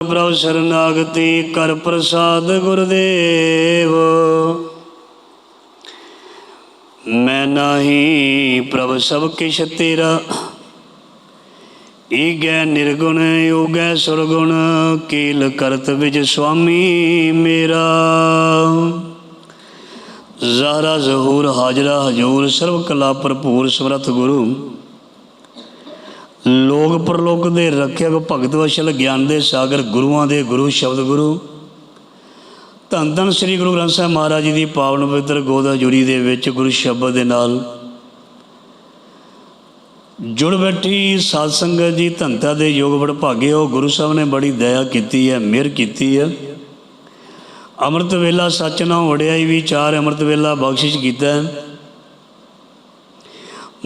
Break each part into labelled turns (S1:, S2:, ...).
S1: ਪ੍ਰਭ ਸਰਨਾਗਤੀ ਕਰ ਪ੍ਰਸਾਦ ਗੁਰਦੇਵ। ਮੈਂ ਨਾਹੀ ਪ੍ਰਭ ਸਭ ਕਿਛ ਤੇਰਾ, ਈਗੈ ਨਿਰਗੁਣ, ਯੋਗੈ ਸੁਰਗੁਣ, ਕੀਲ ਕਰਤ ਵਿਜ ਸੁਆਮੀ ਮੇਰਾ। ਜ਼ਾਰਾ ਜ਼ਹੂਰ ਹਾਜਰਾ ਹਜੂਰ ਸਰਬ ਕਲਾ ਭਰਪੂਰ ਸਮਰਥ ਗੁਰੂ। ਲੋਕ ਪਰਲੋਕ ਦੇ ਰੱਖਿਅਕ ਭਗਤ ਵਸ਼ਲ ਗਿਆਨ ਦੇ ਸਾਗਰ ਗੁਰੂਆਂ ਦੇ ਗੁਰੂ ਸ਼ਬਦ ਗੁਰੂ। ਧੰਨ ਧੰਨ ਸ੍ਰੀ ਗੁਰੂ ਗ੍ਰੰਥ ਸਾਹਿਬ ਮਹਾਰਾਜ ਜੀ ਦੀ ਪਾਵਨ ਪਵਿੱਤਰ ਗੋਦਾ ਜੁੜੀ ਦੇ ਵਿੱਚ ਗੁਰੂ ਸ਼ਬਦ ਦੇ ਨਾਲ। ਜੁੜ ਬੈਠੀ ਸਾਧ ਸੰਗਤ ਜੀ ਧੰਤਾ ਦੇ ਯੋਗ ਬੜ ਭਾਗੇ ਉਹ ਗੁਰੂ ਸਾਹਿਬ ਨੇ ਬੜੀ ਦਇਆ ਕੀਤੀ ਹੈ, ਮਿਹਰ ਕੀਤੀ ਹੈ। ਅੰਮ੍ਰਿਤ ਵੇਲਾ ਸੱਚ ਨਾ ਵੜਿਆਈ ਵਿਚਾਰ ਅੰਮ੍ਰਿਤ ਵੇਲਾ ਬਖਸ਼ਿਸ਼ ਕੀਤਾ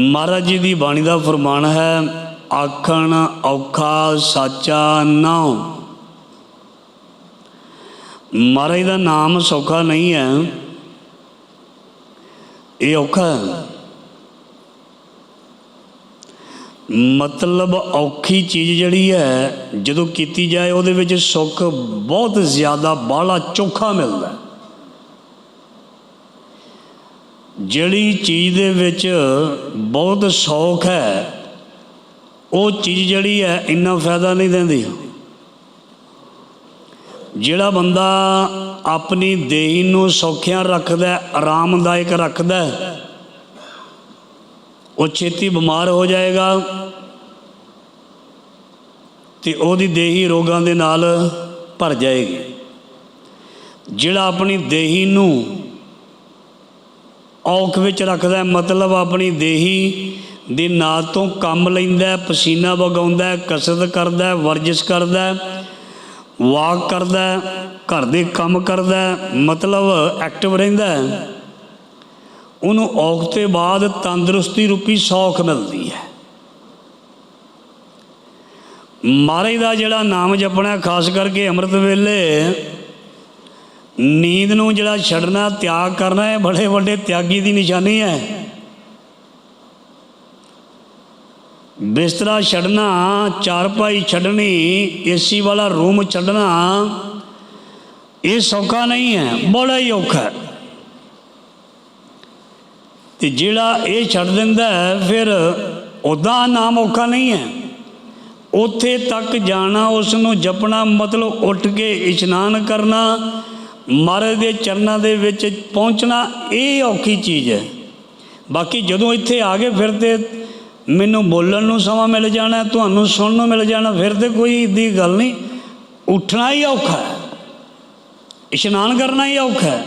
S1: ਮਹਾਰਾਜ ਜੀ ਦੀ ਬਾਣੀ ਦਾ ਫਰਮਾਨ ਹੈ ਆਖਣ ਔਖਾ ਸਾਚਾ ਨਾਉ। ਮਹਾਰਾਜ ਦਾ ਨਾਮ ਸੌਖਾ ਨਹੀਂ ਹੈ। ਇਹ ਔਖਾ ਹੈ। ਮਤਲਬ ਔਖੀ ਚੀਜ਼ ਜਿਹੜੀ ਹੈ, ਜਦੋਂ ਕੀਤੀ ਜਾਏ, ਉਹਦੇ ਵਿੱਚ ਸੁੱਖ ਬਹੁਤ ਜ਼ਿਆਦਾ, ਬਾਹਲਾ ਚੋਖਾ ਮਿਲਦਾ ਜਿਹੜੀ ਚੀਜ਼ ਦੇ ਵਿੱਚ ਬਹੁਤ ਸੌਖ ਹੈ ਉਹ ਚੀਜ਼ ਜਿਹੜੀ ਹੈ ਇੰਨਾ ਫਾਇਦਾ ਨਹੀਂ ਦਿੰਦੀ। ਜਿਹੜਾ ਬੰਦਾ ਆਪਣੀ ਦੇਹੀ ਨੂੰ ਸੌਖਿਆਂ ਰੱਖਦਾ ਆਰਾਮਦਾਇਕ ਰੱਖਦਾ ਉਹ ਛੇਤੀ ਬਿਮਾਰ ਹੋ ਜਾਏਗਾ ਤੇ ਉਹਦੀ ਦੇਹੀ ਰੋਗਾਂ ਦੇ ਨਾਲ ਭਰ ਜਾਏਗੀ। ਜਿਹੜਾ ਆਪਣੀ ਦੇਹੀ ਨੂੰ ਔਖ ਵਿੱਚ ਰੱਖਦਾ ਮਤਲਬ ਆਪਣੀ ਦੇਹੀ ਦੀ ਨਾਂ ਤੋਂ ਕੰਮ ਲੈਂਦਾ ਪਸੀਨਾ ਵਗਾਉਂਦਾ ਕਸਰਤ ਕਰਦਾ ਹੈ, ਵਰਜਿਸ਼ ਕਰਦਾ ਵਾਕ ਕਰਦਾ ਘਰ ਦੇ ਕੰਮ ਕਰਦਾ ਮਤਲਬ ਐਕਟਿਵ ਰਹਿੰਦਾ। ਉਹਨੂੰ ਔਖ ਤੇ ਬਾਅਦ ਤੰਦਰੁਸਤੀ ਰੂਪੀ ਸੌਖ ਮਿਲਦੀ ਹੈ। ਮਹਾਰਾਜ ਦਾ ਜਿਹੜਾ ਨਾਮ ਜਪਣਾ ਖਾਸ ਕਰਕੇ ਅੰਮ੍ਰਿਤ ਵੇਲੇ ਨੀਂਦ ਨੂੰ ਜਿਹੜਾ ਛੱਡਣਾ ਤਿਆਗ ਕਰਨਾ ਇਹ ਬੜੇ ਵੱਡੇ ਤਿਆਗੀ ਦੀ ਨਿਸ਼ਾਨੀ ਹੈ। ਬਿਸਤਰਾ ਛੱਡਣਾ ਚਾਰਪਾਈ ਛੱਡਣੀ ਏਸੀ ਵਾਲਾ ਰੂਮ ਛੱਡਣਾ, ਇਹ ਸੌਖਾ ਨਹੀਂ ਹੈ, ਬੜਾ ਹੀ ਔਖਾ ਹੈ। ਤੇ ਜਿਹੜਾ ਇਹ ਛੱਡ ਦਿੰਦਾ ਹੈ, ਫਿਰ ਉਹਦਾ ਨਾਮ ਔਖਾ ਨਹੀਂ ਹੈ। ਉੱਥੇ ਤੱਕ ਜਾਣਾ ਉਸ ਨੂੰ ਜਪਣਾ, ਮਤਲਬ ਉੱਠ ਕੇ ਇਸ਼ਨਾਨ ਕਰਨਾ, ਮਹਾਰਾਜ ਦੇ ਚਰਨਾਂ ਦੇ ਵਿੱਚ ਪਹੁੰਚਣਾ, ਇਹ ਔਖੀ ਚੀਜ਼ ਹੈ। ਬਾਕੀ ਜਦੋਂ ਇੱਥੇ ਆ ਗਏ ਫਿਰ ਤੇ ਮੈਨੂੰ ਬੋਲਣ ਨੂੰ ਸਮਾਂ ਮਿਲ ਜਾਣਾ, ਤੁਹਾਨੂੰ ਸੁਣਨ ਨੂੰ ਮਿਲ ਜਾਣਾ, ਫਿਰ ਤੇ ਕੋਈ ਦੀ ਗੱਲ ਨਹੀਂ। ਉੱਠਣਾ ਹੀ ਔਖਾ ਹੈ। ਇਸ਼ਨਾਨ ਕਰਨਾ ਹੀ ਔਖਾ ਹੈ।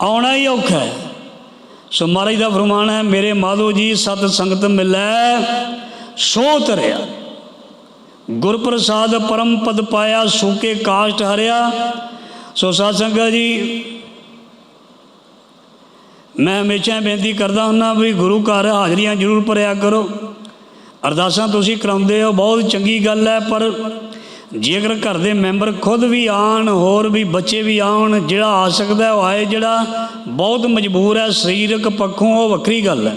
S1: ਆਉਣਾ ਹੀ ਔਖਾ ਹੈ। ਸੋ ਮਹਾਰਾਜ ਦਾ ਫਰਮਾਨ ਹੈ, ਮੇਰੇ ਮਾਧੋ ਜੀ, ਸਤ ਸੰਗਤ ਮਿਲੈ ਸੋ ਤਰਿਆ ਗੁਰ ਪ੍ਰਸਾਦ ਪਰਮ ਪਦ ਪਾਇਆ, ਸੂਕੇ ਕਾਸ਼ਟ ਹਰਿਆ। ਸੋ ਸਾਧ ਸੰਗਤ ਜੀ ਮੈਂ ਹਮੇਸ਼ਾ ਬੇਨਤੀ ਕਰਦਾ ਹੁੰਨਾ ਵੀ ਗੁਰੂ ਘਰ ਹਾਜ਼ਰੀਆਂ ਜ਼ਰੂਰ ਭਰਿਆ ਕਰੋ। ਅਰਦਾਸਾਂ ਤੁਸੀਂ ਕਰਾਉਂਦੇ ਹੋ, ਬਹੁਤ ਚੰਗੀ ਗੱਲ ਹੈ, ਪਰ ਜੇਕਰ ਘਰ ਦੇ ਮੈਂਬਰ ਖੁਦ ਵੀ ਆਣ ਹੋਰ ਵੀ ਬੱਚੇ ਵੀ ਆਉਣ, ਜਿਹੜਾ ਆ ਸਕਦਾ ਉਹ ਆਏ, ਜਿਹੜਾ ਬਹੁਤ ਮਜਬੂਰ ਹੈ, ਸਰੀਰਕ ਪੱਖੋਂ ਉਹ ਵੱਖਰੀ ਗੱਲ ਹੈ।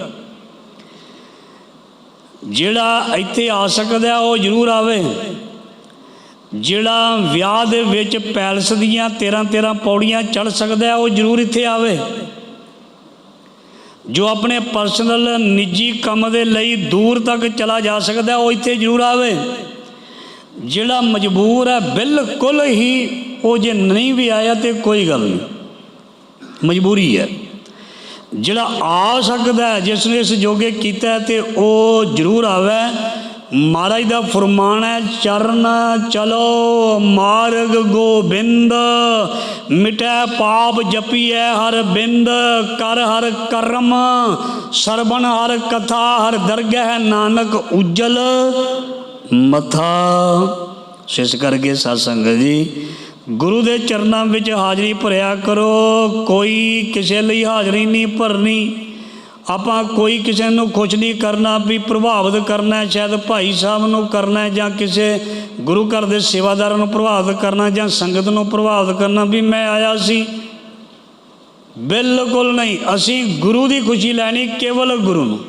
S1: ਜਿਹੜਾ ਇੱਥੇ ਆ ਸਕਦਾ ਉਹ ਜ਼ਰੂਰ ਆਵੇ। ਜਿਹੜਾ ਵਿਆਹ ਦੇ ਵਿੱਚ ਪੈਲਸ ਦੀਆਂ 13 13 ਪੌੜੀਆਂ ਚੜ ਸਕਦਾ ਉਹ ਜ਼ਰੂਰ ਇੱਥੇ ਆਵੇ। ਜੋ ਆਪਣੇ ਪਰਸਨਲ ਨਿੱਜੀ ਕੰਮ ਦੇ ਲਈ ਦੂਰ ਤੱਕ ਚਲਾ ਜਾ ਸਕਦਾ ਉਹ ਇੱਥੇ ਜ਼ਰੂਰ ਆਵੇ। ਜਿਹੜਾ ਮਜਬੂਰ ਹੈ ਬਿਲਕੁਲ ਹੀ ਉਹ ਜੇ ਨਹੀਂ ਵੀ ਆਇਆ ਤੇ ਕੋਈ ਗੱਲ ਨਹੀਂ। ਮਜਬੂਰੀ ਹੈ। ਜਿਹੜਾ ਆ ਸਕਦਾ ਹੈ, ਜਿਸ ਨੇ ਇਸ ਜੋਗੇ ਕੀਤਾ ਹੈ ਤੇ ਉਹ ਜ਼ਰੂਰ ਆਵੇ। ਮਹਾਰਾਜ ਦਾ ਫਰਮਾਨ ਹੈ, ਚਰਨ ਚਲੋ, ਮਾਰਗ ਗੋਬਿੰਦ, ਮਿਟੈ ਪਾਪ ਜਪੀਐ ਹਰ ਬਿੰਦ, ਕਰ ਹਰ ਕਰਮ ਸਰਬਣ ਹਰ ਕਥਾ, ਹਰ ਦਰਗਹਿ ਨਾਨਕ ਉਜਲ ਮਥਾ। ਸਿਸ ਕਰਕੇ ਸਾਧ ਸੰਗਤ ਜੀ, ਗੁਰੂ ਦੇ ਚਰਨਾਂ ਵਿੱਚ ਹਾਜ਼ਰੀ ਭਰਿਆ ਕਰੋ, ਕੋਈ ਕਿਸੇ ਲਈ ਹਾਜ਼ਰੀ ਨਹੀਂ ਭਰਨੀ। ਆਪਾਂ ਕੋਈ ਕਿਸੇ ਨੂੰ ਖੁਸ਼ ਨਹੀਂ ਕਰਨਾ, ਵੀ ਪ੍ਰਭਾਵਿਤ ਕਰਨਾ, ਸ਼ਾਇਦ ਭਾਈ ਸਾਹਿਬ ਨੂੰ ਕਰਨਾ ਜਾਂ ਕਿਸੇ ਗੁਰੂ ਘਰ ਦੇ ਸੇਵਾਦਾਰਾਂ ਨੂੰ ਪ੍ਰਭਾਵਿਤ ਕਰਨਾ ਜਾਂ ਸੰਗਤ ਨੂੰ ਪ੍ਰਭਾਵਿਤ ਕਰਨਾ, ਵੀ ਮੈਂ ਆਇਆ ਸੀ। ਬਿਲਕੁਲ ਨਹੀਂ, ਅਸੀਂ ਗੁਰੂ ਦੀ ਖੁਸ਼ੀ ਲੈਣੀ ਕੇਵਲ ਗੁਰੂ ਨੂੰ।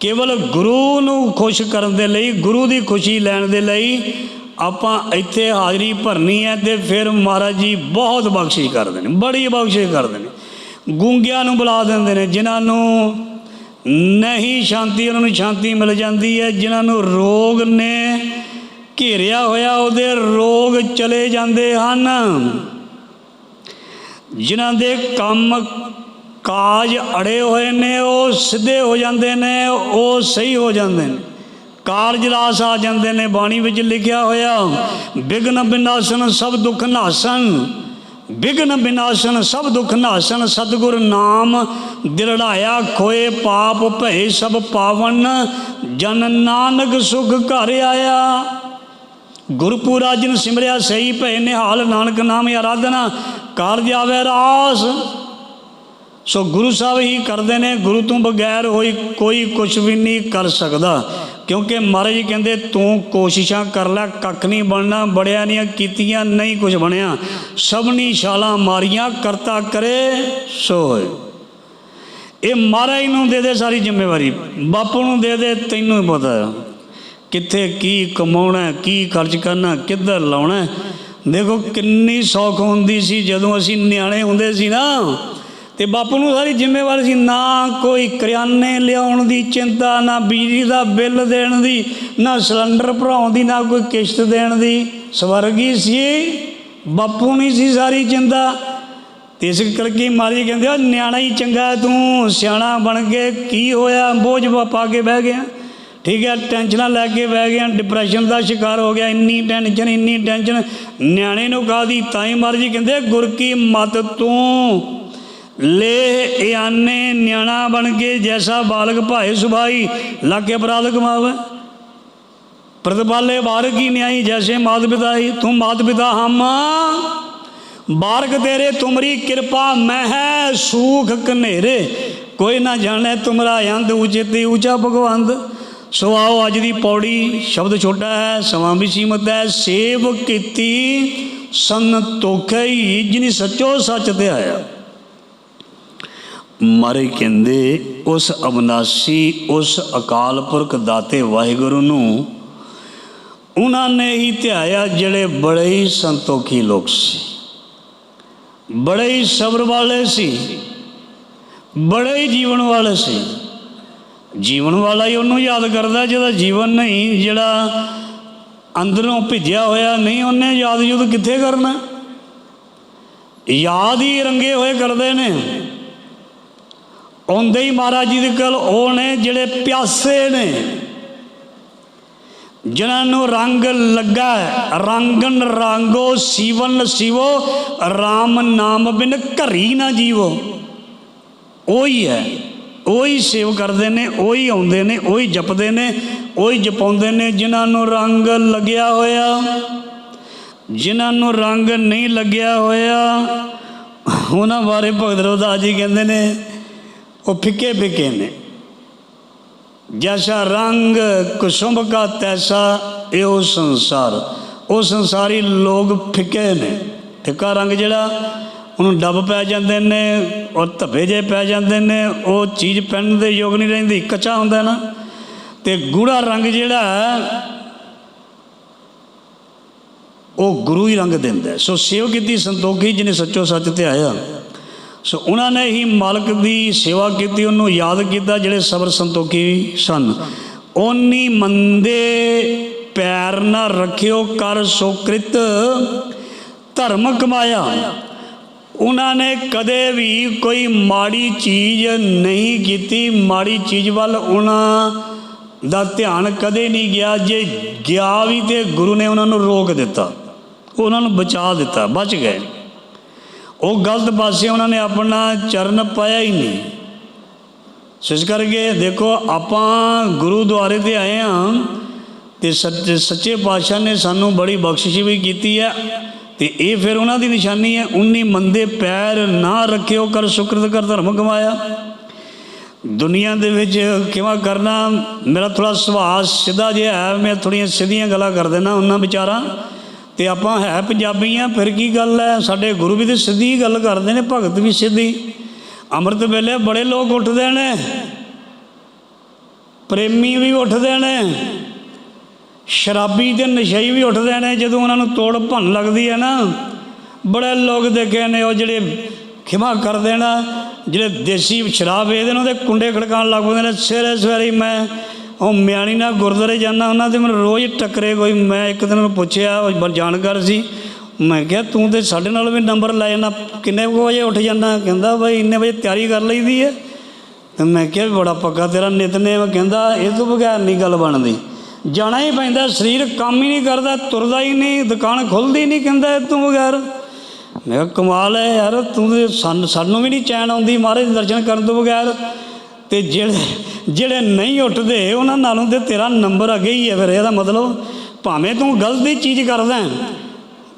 S1: ਕੇਵਲ ਗੁਰੂ ਨੂੰ ਖੁਸ਼ ਕਰਨ ਦੇ ਲਈ, ਗੁਰੂ ਦੀ ਖੁਸ਼ੀ ਲੈਣ ਦੇ ਲਈ ਆਪਾਂ ਇੱਥੇ ਹਾਜ਼ਰੀ ਭਰਨੀ ਹੈ ਤੇ ਫਿਰ ਮਹਾਰਾਜ ਜੀ ਬਹੁਤ ਬਖਸ਼ਿਸ਼ ਕਰਦੇ ਨੇ, ਬੜੀ ਬਖਸ਼ਿਸ਼ ਕਰਦੇ ਨੇ। ਗੂੰਗਿਆਂ ਨੂੰ ਬੁਲਾ ਦਿੰਦੇ ਨੇ, ਜਿਨ੍ਹਾਂ ਨੂੰ ਨਹੀਂ ਸ਼ਾਂਤੀ, ਉਹਨਾਂ ਨੂੰ ਸ਼ਾਂਤੀ ਮਿਲ ਜਾਂਦੀ ਹੈ। ਜਿਨ੍ਹਾਂ ਨੂੰ ਰੋਗ ਨੇ ਘੇਰਿਆ ਹੋਇਆ, ਉਹਦੇ ਰੋਗ ਚਲੇ ਜਾਂਦੇ ਹਨ। ਜਿਨ੍ਹਾਂ ਦੇ ਕੰਮ ਕਾਜ ਅੜੇ ਹੋਏ ਨੇ, ਉਹ ਸਿੱਧੇ ਹੋ ਜਾਂਦੇ ਨੇ, ਉਹ ਸਹੀ ਹੋ ਜਾਂਦੇ ਨੇ। ਕਾਰਜ ਰਾਸ ਆ ਜਾਂਦੇ ਨੇ, ਬਾਣੀ ਵਿੱਚ ਲਿਖਿਆ ਹੋਇਆ ਵਿਗਨ ਬਿਨਾਸ਼ਨ ਸਭ ਦੁੱਖ ਨਾਸਨ। ਵਿਗਨ ਬਿਨਾਸ਼ਨ, ਸਭ ਦੁੱਖ ਨਾਸਨ, ਸਤਿਗੁਰ ਨਾਮ ਦਿਲੜਾਇਆ, ਖੋਏ ਪਾਪ ਭਏ ਸਭ ਪਾਵਨ, ਜਨ ਨਾਨਕ ਸੁਖ ਘਰ ਆਇਆ। ਗੁਰਪੂਰਾ ਜਿਨ ਸਿਮਰਿਆ, ਸਹੀ ਭਏ ਨਿਹਾਲ, ਨਾਨਕ ਨਾਮ ਆਰਾਧਨਾ ਕਾਰਜ ਆਵੇ ਰਾਸ। ਸੋ ਗੁਰੂ ਸਾਹਿਬ ਹੀ ਕਰਦੇ ਨੇ, ਗੁਰੂ ਤੋਂ ਬਗੈਰ ਹੋਈ ਕੋਈ ਕੁਝ ਵੀ ਨਹੀਂ ਕਰ ਸਕਦਾ। ਕਿਉਂਕਿ ਮਹਾਰਾਜ ਜੀ ਕਹਿੰਦੇ, ਤੂੰ ਕੋਸ਼ਿਸ਼ਾਂ ਕਰ ਲੈ, ਕੱਖ ਨਹੀਂ ਬਣਨਾ, ਬੜਿਆ ਨਹੀਂ ਕੀਤੀਆਂ, ਨਹੀਂ ਕੁਝ ਬਣਿਆ। ਸਭਨੀ ਛਾਲਾਂ ਮਾਰੀਆਂ, ਕਰਤਾ ਕਰੇ ਸੋ ਹੋਏ ਇਹ ਮਹਾਰਾਜ ਨੂੰ ਦੇ ਦੇ ਸਾਰੀ ਜ਼ਿੰਮੇਵਾਰੀ। ਬਾਪੂ ਨੂੰ ਦੇ ਦੇ, ਤੈਨੂੰ ਹੀ ਪਤਾ ਕਿੱਥੇ ਕੀ ਕਮਾਉਣਾ ਕੀ ਖਰਚ ਕਰਨਾ ਕਿੱਧਰ ਲਾਉਣਾ ਦੇਖੋ ਕਿੰਨੀ ਸੌਖ ਹੁੰਦੀ ਸੀ ਜਦੋਂ ਅਸੀਂ ਨਿਆਣੇ ਹੁੰਦੇ ਸੀ ਨਾ। ਤੇ ਬਾਪੂ ਨੂੰ ਸਾਰੀ ਜ਼ਿੰਮੇਵਾਰੀ ਸੀ, ਨਾ ਕੋਈ ਕਰਿਆਨੇ ਲਿਆਉਣ ਦੀ ਚਿੰਤਾ, ਨਾ ਬਿਜਲੀ ਦਾ ਬਿੱਲ ਦੇਣ ਦੀ, ਨਾ ਸਿਲੰਡਰ ਭਰਾਉਣ ਦੀ, ਨਾ ਕੋਈ ਕਿਸ਼ਤ ਦੇਣ ਦੀ। ਸਵਰਗੀ ਸੀ, ਬਾਪੂ ਨਹੀਂ ਸੀ ਸਾਰੀ ਚਿੰਤਾ। ਤੇ ਇਸ ਕਰਕੇ ਮਾਰੀ ਕਹਿੰਦੇ ਆ, ਨਿਆਣਾ ਹੀ ਚੰਗਾ ਤੂੰ, ਸਿਆਣਾ ਬਣ ਕੇ ਕੀ ਹੋਇਆ? ਬੋਝ ਪਾ ਕੇ ਬਹਿ ਗਿਆ। ਠੀਕ ਹੈ, ਟੈਨਸ਼ਨਾਂ ਲੈ ਕੇ ਬਹਿ ਗਿਆ ਡਿਪਰੈਸ਼ਨ ਦਾ ਸ਼ਿਕਾਰ ਹੋ ਗਿਆ, ਇੰਨੀ ਟੈਨਸ਼ਨ ਇੰਨੀ ਟੈਨਸ਼ਨ। ਨਿਆਣੇ ਨੂੰ ਕਾਦੀ ਤਾਂ ਹੀ ਮਰਜ਼ੀ ਕਹਿੰਦੇ ਗੁਰ ਕੀ ਮਤ ਤੂੰ? ਲੈ ਇਆਨੇ ਨਿਆਣਾ ਬਣ ਕੇ ਜੈਸਾ ਬਾਲਕ ਭਾਏ ਸੁਭਾਈ, ਲਾਗੇ ਅਪਰਾਧ ਕਮਾਵੇ। ਪ੍ਰਤਪਾਲੇ ਬਾਰਕ ਹੀ ਨਿਆਈ ਜੈਸੇ ਮਾਤ ਪਿਤਾ ਹੀ ਤੂੰ ਮਾਤ ਪਿਤਾ ਹਮ। ਬਾਰਕ ਤੇਰੇ ਤੁਮਰੀ ਕਿਰਪਾ ਮਹਿ ਸੂਖ ਕਨੇਰੇ ਕੋਈ ਨਾ ਜਾਣੇ ਤੁਮਰਾ ਅੰਧ, ਉਚਿਤ ਉੱਚਾ ਭਗਵੰਤ ਸੋ ਆਓ ਅੱਜ ਦੀ ਪੌੜੀ ਸ਼ਬਦ ਛੋਟਾ ਹੈ, ਸਮਾਂ ਵੀ ਸੀਮਤ ਹੈ। ਸੇਵ ਕੀਤੀ ਸੰਤੋਖਈ, ਜਿਨੀ ਸੱਚੋ ਸੱਚ ਤੇ ਆਇਆ। ਮਾਰੇ ਕਹਿੰਦੇ, ਉਸ ਅਬਨਾਸੀ, ਉਸ ਅਕਾਲ ਪੁਰਖ ਦਾਤੇ ਵਾਹਿਗੁਰੂ ਨੂੰ ਉਹਨਾਂ ਨੇ ਹੀ ਧਿਆਇਆ ਜਿਹੜੇ ਬੜੇ ਹੀ ਸੰਤੋਖੀ ਲੋਕ ਸੀ। ਬੜੇ ਹੀ ਸਬਰ ਵਾਲੇ ਸੀ। ਬੜੇ ਹੀ ਜੀਵਨ ਵਾਲੇ ਸੀ। ਜੀਵਨ ਵਾਲਾ ਹੀ ਉਹਨੂੰ ਯਾਦ ਕਰਦਾ ਜਿਹਦਾ ਜੀਵਨ ਨਹੀਂ, ਜਿਹੜਾ ਅੰਦਰੋਂ ਭਿੱਜਿਆ ਹੋਇਆ ਨਹੀਂ, ਉਹਨੇ ਯਾਦ ਯੁੱਧ ਕਿੱਥੇ ਕਰਨਾ? ਯਾਦ ਹੀ ਰੰਗੇ ਹੋਏ ਕਰਦੇ ਨੇ। ਆਉਂਦੇ ਹੀ ਮਹਾਰਾਜ ਜੀ ਦੇ ਕੋਲ ਉਹ ਨੇ ਜਿਹੜੇ ਪਿਆਸੇ ਨੇ, ਜਿਨ੍ਹਾਂ ਨੂੰ ਰੰਗ ਲੱਗਾ ਹੈ। ਰੰਗਨ ਰੰਗੋ ਸੀਵਨ ਸਿਵੋ RAM ਨਾਮ ਬਿਨ ਘਰੀ ਨਾ ਜੀਵੋ ਉਹੀ ਹੈ, ਉਹੀ ਸੇਵ ਕਰਦੇ ਨੇ, ਉਹੀ ਆਉਂਦੇ ਨੇ, ਉਹੀ ਜਪਦੇ ਨੇ, ਉਹੀ ਜਪਾਉਂਦੇ ਨੇ, ਜਿਨ੍ਹਾਂ ਨੂੰ ਰੰਗ ਲੱਗਿਆ ਹੋਇਆ, ਜਿਨ੍ਹਾਂ ਨੂੰ ਰੰਗ ਨਹੀਂ ਲੱਗਿਆ ਹੋਇਆ, ਉਹਨਾਂ ਬਾਰੇ ਭਗਤ ਰਵਿਦਾਸ ਜੀ ਕਹਿੰਦੇ ਨੇ ਉਹ ਫਿੱਕੇ ਫਿੱਕੇ ਨੇ। ਜੈਸਾ ਰੰਗ ਕੁਸੁੰਭ ਕਾ, ਤੈਸਾ ਇਹੋ ਸੰਸਾਰ। ਉਹ ਸੰਸਾਰੀ ਲੋਕ ਫਿੱਕੇ ਨੇ। ਫਿੱਕਾ ਰੰਗ ਜਿਹੜਾ, ਉਹਨੂੰ ਡੱਬ ਪੈ ਜਾਂਦੇ ਨੇ ਔਰ ਧੱਬੇ ਜੇ ਪੈ ਜਾਂਦੇ ਨੇ, ਉਹ ਚੀਜ਼ ਪਹਿਨਣ ਦੇ ਯੋਗ ਨਹੀਂ ਰਹਿੰਦੀ, ਕੱਚਾ ਹੁੰਦਾ ਨਾ। ਤੇ ਗੂੜਾ ਰੰਗ ਜਿਹੜਾ, ਉਹ ਗੁਰੂ ਹੀ ਰੰਗ ਦਿੰਦਾ। ਸੋ ਸੇਵ ਕੀਤੀ ਸੰਤੋਖੀ, ਜਿਹਨੇ ਸੱਚੋ ਸੱਚ ਤੇ ਆਇਆ। ਸੋ ਉਹਨਾਂ ਨੇ ਹੀ ਮਾਲਕ ਦੀ ਸੇਵਾ ਕੀਤੀ, ਉਹਨੂੰ ਯਾਦ ਕੀਤਾ ਜਿਹੜੇ ਸਬਰ ਸੰਤੋਖੀ ਸਨ। ਓਨੀ ਮੰਦੇ ਪੈਰ ਨਾ ਰੱਖਿਓ ਕਰ ਸੁਕ੍ਰਿਤ ਧਰਮ ਕਮਾਇਆ। ਉਹਨਾਂ ਨੇ ਕਦੇ ਵੀ ਕੋਈ ਮਾੜੀ ਚੀਜ਼ ਨਹੀਂ ਕੀਤੀ। ਮਾੜੀ ਚੀਜ਼ ਵੱਲ ਉਹਨਾਂ ਦਾ ਧਿਆਨ ਕਦੇ ਨਹੀਂ ਗਿਆ। ਜੇ ਗਿਆ ਵੀ ਤੇ ਗੁਰੂ ਨੇ ਉਹਨਾਂ ਨੂੰ ਰੋਕ ਦਿੱਤਾ, ਉਹਨਾਂ ਨੂੰ ਬਚਾ ਦਿੱਤਾ, ਬਚ ਗਏ। ਉਹ ਗਲਤ ਪਾਸੇ ਉਹਨਾਂ ਨੇ ਆਪਣਾ ਚਰਨ ਪਾਇਆ ਹੀ ਨਹੀਂ। ਇਸ ਕਰਕੇ ਦੇਖੋ, ਆਪਾਂ ਗੁਰੂਦੁਆਰੇ ਤੇ ਆਏ ਹਾਂ ਤੇ ਸੱਚੇ ਸੱਚੇ ਪਾਤਸ਼ਾਹ ਨੇ ਸਾਨੂੰ ਬੜੀ ਬਖਸ਼ਿਸ਼ ਵੀ ਕੀਤੀ ਹੈ ਤੇ ਇਹ ਫਿਰ ਉਹਨਾਂ ਦੀ ਨਿਸ਼ਾਨੀ ਹੈ, ਉਨੀ ਮੰਦੇ ਪੈਰ ਨਾ ਰੱਖਿਓ ਕਰ ਸੁਕਰਤ ਕਰ ਧਰਮ ਕਮਾਇਆ ਦੁਨੀਆ ਦੇ ਵਿੱਚ ਕਿਵੇਂ ਕਰਨਾ, ਮੇਰਾ ਥੋੜਾ ਸੁਭਾਅ ਸਿੱਧਾ ਜਿਹਾ ਹੈ, ਮੈਂ ਥੋੜੀਆਂ ਸਿੱਧੀਆਂ ਗੱਲਾਂ ਕਰ ਦੇਣਾ ਉਹਨਾਂ ਵਿਚਾਰਾਂ। ਤੇ ਆਪਾਂ ਹੈ ਪੰਜਾਬੀ ਆ, ਫਿਰ ਕੀ ਗੱਲ ਹੈ? ਸਾਡੇ ਗੁਰੂ ਵੀ ਤੇ ਸਿੱਧੀ ਗੱਲ ਕਰਦੇ ਨੇ, ਭਗਤ ਵੀ ਸਿੱਧੀ। ਅੰਮ੍ਰਿਤ ਵੇਲੇ ਬੜੇ ਲੋਕ ਉੱਠਦੇ ਨੇ। ਪ੍ਰੇਮੀ ਵੀ ਉੱਠਦੇ ਨੇ। ਸ਼ਰਾਬੀ ਤੇ ਨਸ਼ਈ ਵੀ ਉੱਠਦੇ ਨੇ, ਜਦੋਂ ਉਹਨਾਂ ਨੂੰ ਤੋੜ ਭੰਨ ਲੱਗਦੀ ਹੈ ਨਾ। ਬੜੇ ਲੋਕ ਦੇਖੇ ਨੇ, ਉਹ ਜਿਹੜੇ ਖਿਮਾ ਕਰਦੇ ਨਾ, ਜਿਹੜੇ ਦੇਸੀ ਸ਼ਰਾਬ ਵੇਚਦੇ ਨੇ, ਉਹਦੇ ਕੁੰਡੇ ਖੜਕਾਉਣ ਲੱਗ ਪੈਂਦੇ ਨੇ ਸਵੇਰੇ ਸਵੇਰੇ ਮੈਂ ਉਹ ਮਿਆਣੀ ਨਾਲ ਗੁਰਦੁਆਰੇ ਜਾਂਦਾ ਉਹਨਾਂ ਤੇ ਮੈਨੂੰ ਰੋਜ਼ ਟੱਕਰੇ ਕੋਈ, ਮੈਂ ਇੱਕ ਦਿਨ ਉਹਨੂੰ ਪੁੱਛਿਆ, ਉਹ ਬ- ਜਾਣਕਾਰ ਸੀ। ਮੈਂ ਕਿਹਾ, ਤੂੰ ਤੇ ਸਾਡੇ ਨਾਲ ਵੀ ਨੰਬਰ ਲੈ ਜਾਂਦਾ, ਕਿੰਨੇ ਕੁ ਵਜੇ ਉੱਠ ਜਾਂਦਾ? ਕਹਿੰਦਾ, ਬਈ ਇੰਨੇ ਵਜੇ ਤਿਆਰੀ ਕਰ ਲਈਦੀ ਹੈ ਤੇ ਮੈਂ ਕਿਹਾ ਵੀ ਬੜਾ ਪੱਕਾ ਤੇਰਾ ਨਿਤਨੇਮ। ਕਹਿੰਦਾ, ਇਹ ਤੋਂ ਬਗੈਰ ਨਹੀਂ ਗੱਲ ਬਣਦੀ। ਜਾਣਾ ਹੀ ਪੈਂਦਾ, ਸਰੀਰ ਕੰਮ ਹੀ ਨਹੀਂ ਕਰਦਾ, ਤੁਰਦਾ ਹੀ ਨਹੀਂ, ਦੁਕਾਨ ਖੁੱਲਦੀ ਨਹੀਂ ਕਹਿੰਦਾ ਇਹ ਤੋਂ ਬਗੈਰ। ਮੈਂ ਕਿਹਾ, ਕਮਾਲ ਹੈ ਯਾਰ, ਤੂੰ ਸਾਨੂੰ ਸਾਨੂੰ ਵੀ ਨਹੀਂ ਚੈਨ ਆਉਂਦੀ, ਮਹਾਰਾਜ ਦਰਸ਼ਨ ਕਰਨ ਤੋਂ ਬਗੈਰ। ਤੇ ਜਿਹੜੇ ਜਿਹੜੇ ਨਹੀਂ ਉੱਠਦੇ, ਉਹਨਾਂ ਨਾਲੋਂ ਤੇ ਤੇਰਾ ਨੰਬਰ ਅੱਗੇ ਹੀ ਹੈ ਫਿਰ। ਇਹਦਾ ਮਤਲਬ ਭਾਵੇਂ ਤੂੰ ਗਲਤੀ ਚੀਜ਼ ਕਰਦਾ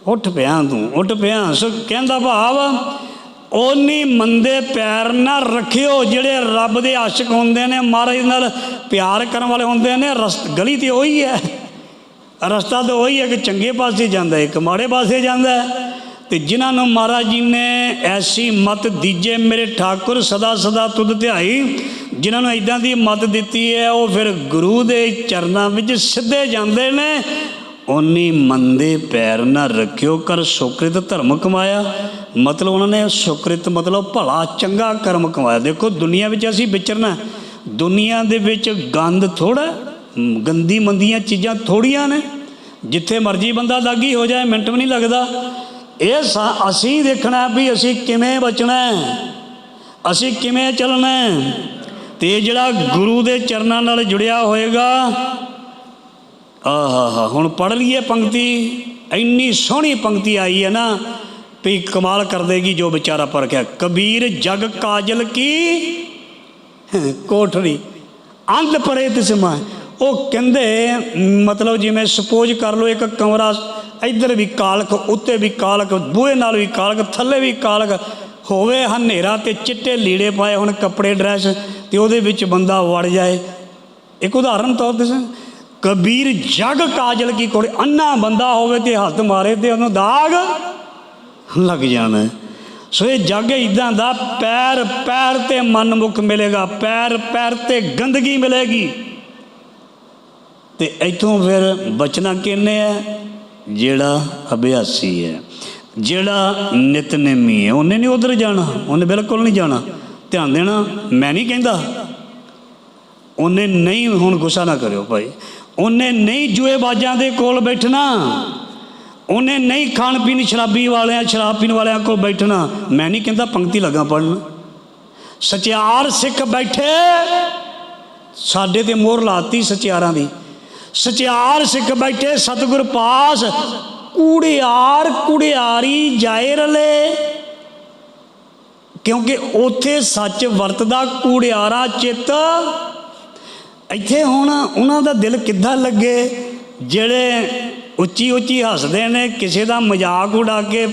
S1: ਉੱਠ ਪਿਆ ਤੂੰ, ਉੱਠ ਪਿਆ। ਸੋ ਕਹਿੰਦਾ ਭਾਵ, ਓਨੀ ਮੰਦੇ ਪੈਰ ਨਾ ਰੱਖਿਓ ਜਿਹੜੇ ਰੱਬ ਦੇ ਆਸ਼ਿਕ ਹੁੰਦੇ ਨੇ, ਮਹਾਰਾਜ ਨਾਲ ਪਿਆਰ ਕਰਨ ਵਾਲੇ ਹੁੰਦੇ ਨੇ। ਰਸਤ ਗਲੀ ਤੇ ਉਹੀ ਹੈ। ਰਸਤਾ ਤਾਂ ਉਹੀ ਹੈ ਕਿ ਚੰਗੇ ਪਾਸੇ ਜਾਂਦਾ ਹੈ, ਇੱਕ ਮਾੜੇ ਪਾਸੇ ਜਾਂਦਾ ਹੈ। ਤੇ ਜਿਨ੍ਹਾਂ ਨੂੰ ਮਹਾਰਾਜ ਜੀ ਨੇ ਐਸੀ ਮਤ ਦੀਜੇ, ਮੇਰੇ ਠਾਕੁਰ ਸਦਾ ਸਦਾ ਤੁਧ ਧਿਆਈ। ਜਿਨ੍ਹਾਂ ਨੂੰ ਇਦਾਂ ਦੀ ਮਤ ਦਿੱਤੀ ਹੈ, ਉਹ ਫਿਰ ਗੁਰੂ ਦੇ ਚਰਨਾਂ ਵਿੱਚ ਸਿੱਧੇ ਜਾਂਦੇ ਨੇ। ਓਨੀ ਮੰਦੇ ਪੈਰ ਨਾ ਰੱਖਿਓ ਕਰ ਸੁਕ੍ਰਿਤ ਧਰਮ ਕਮਾਇਆ। ਮਤਲਬ ਉਹਨਾਂ ਨੇ ਸੁਕ੍ਰਿਤ ਮਤਲਬ ਭਲਾ ਚੰਗਾ ਕਰਮ ਕਮਾਇਆ। ਦੇਖੋ, ਦੁਨੀਆ ਵਿੱਚ ਅਸੀਂ ਵਿਚਰਨਾ ਦੁਨੀਆ ਦੇ ਵਿੱਚ ਗੰਦ ਥੋੜਾ ਗੰਦੀ ਮੰਦੀਆਂ ਚੀਜ਼ਾਂ ਥੋੜੀਆਂ ਨੇ। ਜਿੱਥੇ ਮਰਜ਼ੀ ਬੰਦਾ ਦਾਗੀ ਹੋ ਜਾਏ, ਮਿੰਟ ਵੀ ਨਹੀਂ ਲੱਗਦਾ। ਇਹ ਸਾ- ਅਸੀਂ ਦੇਖਣਾ ਵੀ ਅਸੀਂ ਕਿਵੇਂ ਬਚਣਾ ਅਸੀਂ ਕਿਵੇਂ ਚੱਲਣਾ ਹੈ। ਤੇ ਇਹ ਜਿਹੜਾ ਗੁਰੂ ਦੇ ਚਰਨਾਂ ਨਾਲ ਜੁੜਿਆ ਹੋਏਗਾ, ਆਹਾ ਹੁਣ ਪੜ ਲਈਏ ਪੰਕਤੀ, ਇੰਨੀ ਸੋਹਣੀ ਪੰਕਤੀ ਆਈ ਹੈ ਨਾ, ਵੀ ਕਮਾਲ ਕਰ ਦੇਗੀ ਜੋ ਵਿਚਾਰਾ ਪਰਖਿਆ ਕਬੀਰ ਜਗ ਕਾਜਲ ਕੀ? ਕੋਠੜੀ। ਅੰਧ ਪਰੇ ਤਿਸਮਾ ਉਹ ਕਹਿੰਦੇ, ਮਤਲਬ ਜਿਵੇਂ ਸਪੋਜ਼ ਕਰ ਲਓ, ਇੱਕ ਕਮਰਾ ਇੱਧਰ ਵੀ ਕਾਲਖ ਉੱਤੇ ਵੀ ਕਾਲਖ ਬੂਹੇ ਨਾਲ ਵੀ ਕਾਲਖ ਥੱਲੇ ਵੀ ਕਾਲਖ ਹੋਵੇ ਹਨੇਰਾ ਤੇ ਚਿੱਟੇ ਲੀੜੇ ਪਾਏ ਹੁਣ, ਕੱਪੜੇ ਡਰੈਸ, ਤੇ ਉਹਦੇ ਵਿੱਚ ਬੰਦਾ ਵੜ ਜਾਏ। ਇੱਕ ਉਦਾਹਰਨ ਤੌਰ ਤੇ ਸ- ਕਬੀਰ ਜਗ ਕਾਜਲ ਕੀ ਕੋੜੇ ਅੰਨਾ ਬੰਦਾ ਹੋਵੇ ਤੇ ਹੱਥ ਮਾਰੇ ਤੇ ਉਹਨੂੰ ਦਾਗ ਲੱਗ ਜਾਣਾ। ਸੋ ਇਹ ਜੱਗ ਇਦਾਂ ਦਾ, ਪੈਰ ਪੈਰ ਤੇ ਮਨਮੁਖ ਮਿਲੇਗਾ, ਪੈਰ ਪੈਰ ਤੇ ਗੰਦਗੀ ਮਿਲੇਗੀ। ਤੇ ਇਥੋਂ ਫਿਰ ਬਚਣਾ ਕਿੰਨੇ ਹੈ ਜਿਹੜਾ ਅਭਿਆਸੀ ਹੈ, ਜਿਹੜਾ ਨਿਤਨੇਮੀ ਹੈ, ਉਹਨੇ ਨਹੀਂ ਉਧਰ ਜਾਣਾ, ਉਹਨੇ ਬਿਲਕੁਲ ਨਹੀਂ ਜਾਣਾ। ਧਿਆਨ ਦੇਣਾ, ਮੈਂ ਨਹੀਂ ਕਹਿੰਦਾ। ਉਹਨੇ ਨਹੀਂ, ਹੁਣ ਗੁੱਸਾ ਨਾ ਕਰਿਓ ਭਾਈ। ਉਹਨੇ ਨਹੀਂ ਜੂਏਬਾਜ਼ਾਂ ਦੇ ਕੋਲ ਬੈਠਣਾ। ਉਹਨੇ ਨਹੀਂ ਖਾਣ ਪੀਣ ਸ਼ਰਾਬੀ ਵਾਲਿਆਂ, ਸ਼ਰਾਬ ਪੀਣ ਵਾਲਿਆਂ ਕੋਲ ਬੈਠਣਾ। ਮੈਂ ਨਹੀਂ ਕਹਿੰਦਾ ਪੰਕਤੀ ਲੱਗਾ ਪੜਨ ਸਚਿਆਰ ਸਿੱਖ ਬੈਠੇ। ਸਾਡੇ ਤੇ ਮੋਹਰ ਲਾਤੀ ਸਚਿਆਰਾਂ ਦੀ। ਸਚਿਆਰ ਸਿੱਖ ਬੈਠੇ ਸਤਿਗੁਰ ਪਾਸ, ਕੂੜਿਆਰ ਕੁੜਿਆਰੀ ਜਾਏ ਰਲੇ। ਕਿਉਂਕਿ ਉਥੇ ਸੱਚ ਵਰਤਦਾ ਕੂੜਿਆਰਾ ਚਿੱਤ। ਇੱਥੇ ਹੁਣ ਉਹਨਾਂ ਦਾ ਦਿਲ ਕਿੱਦਾਂ ਲੱਗੇ? ਜਿਹੜੇ ਉੱਚੀ ਉੱਚੀ ਹੱਸਦੇ ਨੇ, ਕਿਸੇ ਦਾ ਮਜ਼ਾਕ ਉਡਾ ਕੇ